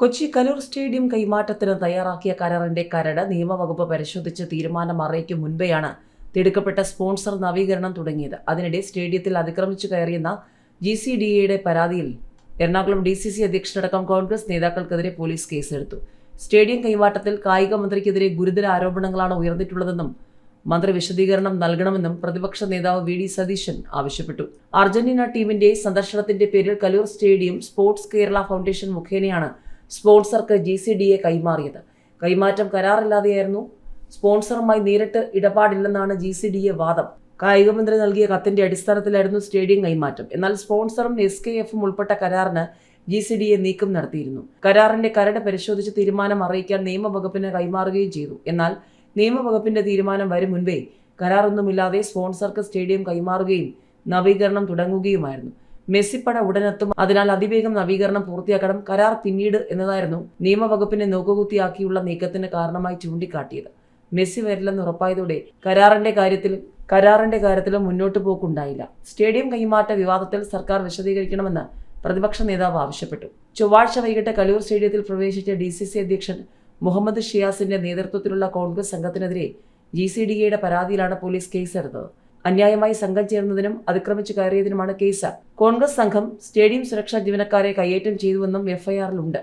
Kochi Kaloor stadium കൈമാറ്റത്തിന് തയ്യാറാക്കിയ കരാറിന്റെ കരട് നിയമവകുപ്പ് പരിശോധിച്ച് തീരുമാനം അറിയിക്കും മുൻപെയാണ് തിടുക്കപ്പെട്ട സ്പോൺസർ നവീകരണം തുടങ്ങിയത്. അതിനിടെ സ്റ്റേഡിയത്തിൽ അതിക്രമിച്ചു കയറിയെന്ന ജി സി ഡി എയുടെ പരാതിയിൽ എറണാകുളം ഡി സി സി അധ്യക്ഷനടക്കം കോൺഗ്രസ് നേതാക്കൾക്കെതിരെ പോലീസ് കേസെടുത്തു. സ്റ്റേഡിയം കൈമാറ്റത്തിൽ കായിക മന്ത്രിക്കെതിരെ ഗുരുതര ആരോപണങ്ങളാണ് ഉയർന്നിട്ടുള്ളതെന്നും മന്ത്രി വിശദീകരണം നൽകണമെന്നും പ്രതിപക്ഷ നേതാവ് വി ഡി സതീശൻ ആവശ്യപ്പെട്ടു. അർജന്റീന ടീമിന്റെ സന്ദർശനത്തിന്റെ പേരിൽ Kaloor stadium sports Kerala foundation മുഖേനയാണ് സ്പോൺസർക്ക് ജി സി ഡി എ കൈമാറിയത്. കൈമാറ്റം കരാറില്ലാതെയായിരുന്നു. സ്പോൺസറുമായി നേരിട്ട് ഇടപാടില്ലെന്നാണ് ജി സി ഡി എ വാദം. കായികമന്ത്രി നൽകിയ കത്തിന്റെ അടിസ്ഥാനത്തിലായിരുന്നു സ്റ്റേഡിയം കൈമാറ്റം. എന്നാൽ സ്പോൺസറും എസ് കെ എഫും ഉൾപ്പെട്ട കരാറിന് ജി സി ഡി എ നീക്കം നടത്തിയിരുന്നു. കരാറിന്റെ കരട് പരിശോധിച്ച് തീരുമാനം അറിയിക്കാൻ നിയമവകുപ്പിന് കൈമാറുകയും ചെയ്തു. എന്നാൽ നിയമവകുപ്പിന്റെ തീരുമാനം വരും മുൻപേ കരാറൊന്നുമില്ലാതെ സ്പോൺസർക്ക് സ്റ്റേഡിയം കൈമാറുകയും നവീകരണം തുടങ്ങുകയുമായിരുന്നു. മെസ്സിപ്പട ഉടനെത്തും. അതിനാൽ അതിവേഗം നവീകരണം പൂർത്തിയാക്കണം. കരാർ പിന്നീട് എന്നതായിരുന്നു നിയമവകുപ്പിനെ നോക്കുകുത്തിയാക്കിയുള്ള നീക്കത്തിന് കാരണമായി ചൂണ്ടിക്കാട്ടിയത്. മെസ്സി വരില്ലെന്ന് ഉറപ്പായതോടെ കരാറിന്റെ കാര്യത്തിൽ കരാറിന്റെ കാര്യത്തിലും മുന്നോട്ടു പോക്കുണ്ടായില്ല. സ്റ്റേഡിയം കൈമാറ്റ വിവാദത്തിൽ സർക്കാർ വിശദീകരിക്കണമെന്ന് പ്രതിപക്ഷ നേതാവ് ആവശ്യപ്പെട്ടു. ചൊവ്വാഴ്ച വൈകിട്ട് കലൂർ സ്റ്റേഡിയത്തിൽ പ്രവേശിച്ച ഡി സി സി അധ്യക്ഷൻ മുഹമ്മദ് ഷിയാസിന്റെ നേതൃത്വത്തിലുള്ള കോൺഗ്രസ് സംഘത്തിനെതിരെ ജി സി ഡി എയുടെ പരാതിയിലാണ് പോലീസ് കേസെടുത്തത്. അന്യായമായി സംഘം ചേർന്നതിനും അതിക്രമിച്ചു കയറിയതിനുമാണ് കേസ്. കോൺഗ്രസ് സംഘം സ്റ്റേഡിയം സുരക്ഷാ ജീവനക്കാരെ കയ്യേറ്റം ചെയ്തുവെന്നും എഫ്ഐആറിലുണ്ട്.